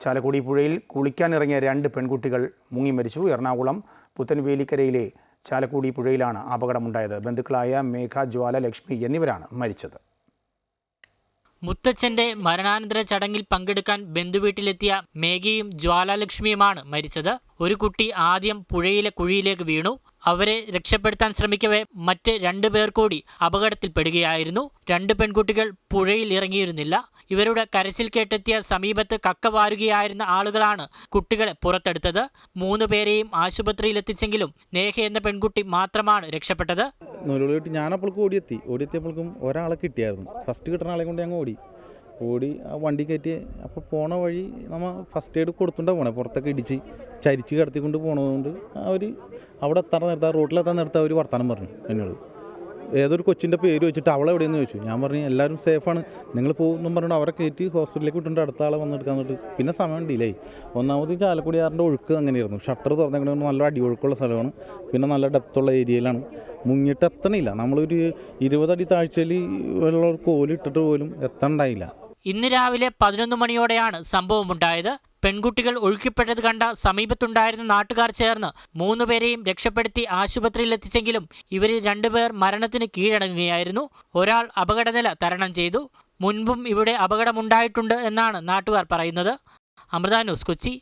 ചാലക്കുടി പുഴയിൽ കുളിക്കാനിറങ്ങിയ രണ്ട് പെൺകുട്ടികൾ മുങ്ങി മരിച്ചു. എറണാകുളം പുത്തൻവേലിക്കരയിലെ ചാലക്കുടി പുഴയിലാണ് അപകടമുണ്ടായത്. ബന്ധുക്കളായ മേഘ ജ്വാല ലക്ഷ്മി എന്നിവരാണ് മരിച്ചത്. മുത്തച്ഛന്റെ മരണാനന്തര ചടങ്ങിൽ പങ്കെടുക്കാൻ ബന്ധുവീട്ടിലെത്തിയ മേഘയും ജ്വാലാലക്ഷ്മിയുമാണ് മരിച്ചത്. ഒരു കുട്ടി ആദ്യം പുഴയിലെ കുഴിയിലേക്ക് വീണു. അവരെ രക്ഷപ്പെടുത്താൻ ശ്രമിക്കവേ മറ്റ് രണ്ടു പേർ കൂടി അപകടത്തിൽപ്പെടുകയായിരുന്നു. രണ്ട് പെൺകുട്ടികൾ പുഴയിൽ ഇറങ്ങിയിരുന്നില്ല. ഇവരുടെ കരച്ചിൽ കേട്ടെത്തിയ സമീപത്ത് കക്ക വാരുകയായിരുന്ന ആളുകളാണ് കുട്ടികളെ പുറത്തെടുത്തത്. മൂന്ന് പേരെയും ആശുപത്രിയിൽ എത്തിച്ചെങ്കിലും നേഹ എന്ന പെൺകുട്ടി മാത്രമാണ് രക്ഷപ്പെട്ടത്. നൂലുകളിട്ട് ഞാനപ്പോഴേക്കും ഓടിയെത്തി. ഓടിയെത്തിയപ്പോഴേക്കും ഒരാളെ കിട്ടിയായിരുന്നു. ഫസ്റ്റ് കിട്ടുന്ന ആളെ കൊണ്ട് ഞങ്ങൾ ഓടി. ഓടി ആ വണ്ടി കയറ്റി. അപ്പോൾ പോണ വഴി നമ്മൾ ഫസ്റ്റ് എയ്ഡ് കൊടുത്തുകൊണ്ടാണ് പോണേ. പുറത്തൊക്കെ ഇടിച്ച് ചരിച്ച് കിടത്തിക്കൊണ്ട് പോണതുകൊണ്ട് അവർ അവിടെ എത്താൻ നേരത്തെ റോട്ടിലെത്താൻ നേരത്തെ അവർ വർത്തമാനം പറഞ്ഞു എന്നോട്. ഏതൊരു കൊച്ചിന്റെ പേര് വെച്ചിട്ട് അവളെ എവിടെയെന്ന് ചോദിച്ചു. ഞാൻ പറഞ്ഞു എല്ലാവരും സേഫാണ്. നിങ്ങൾ പോകുമെന്നും പറഞ്ഞു അവരെ കയറ്റി ഹോസ്പിറ്റലിലേക്ക് വിട്ടുണ്ട് അടുത്ത ആളെ വന്നെടുക്കാൻ എന്നിട്ട് പിന്നെ സമയം ഡിലേ ഒന്നാമത് ചാലക്കുടിയാറിന്റെ ഒഴുക്ക് അങ്ങനെയായിരുന്നു. ഷട്ടർ തുറന്നെങ്കിൽ നല്ല അടി ഒഴുക്കുള്ള സ്ഥലമാണ്. പിന്നെ നല്ല ഡെപ്തുള്ള ഏരിയയിലാണ്. മുങ്ങിയിട്ട് എത്തണില്ല. നമ്മളൊരു ഇരുപതടി താഴ്ചയിൽ വെള്ളം കോലിട്ടിട്ട് പോലും എത്തണ്ടായില്ല. ഇന്ന് രാവിലെ പതിനൊന്ന് മണിയോടെയാണ് സംഭവമുണ്ടായത് പെൺകുട്ടികൾ ഒഴുക്കിപ്പെട്ടത് കണ്ട സമീപത്തുണ്ടായിരുന്ന നാട്ടുകാർ ചേർന്ന് മൂന്നുപേരെയും രക്ഷപ്പെടുത്തി ആശുപത്രിയിൽ എത്തിച്ചെങ്കിലും ഇവരിൽ രണ്ടുപേർ മരണത്തിന് കീഴടങ്ങുകയായിരുന്നു. ഒരാൾ അപകടനില തരണം ചെയ്തു. മുൻപും ഇവിടെ അപകടമുണ്ടായിട്ടുണ്ട് എന്നാണ് നാട്ടുകാർ പറയുന്നത്. അമൃത ന്യൂസ് കൊച്ചി.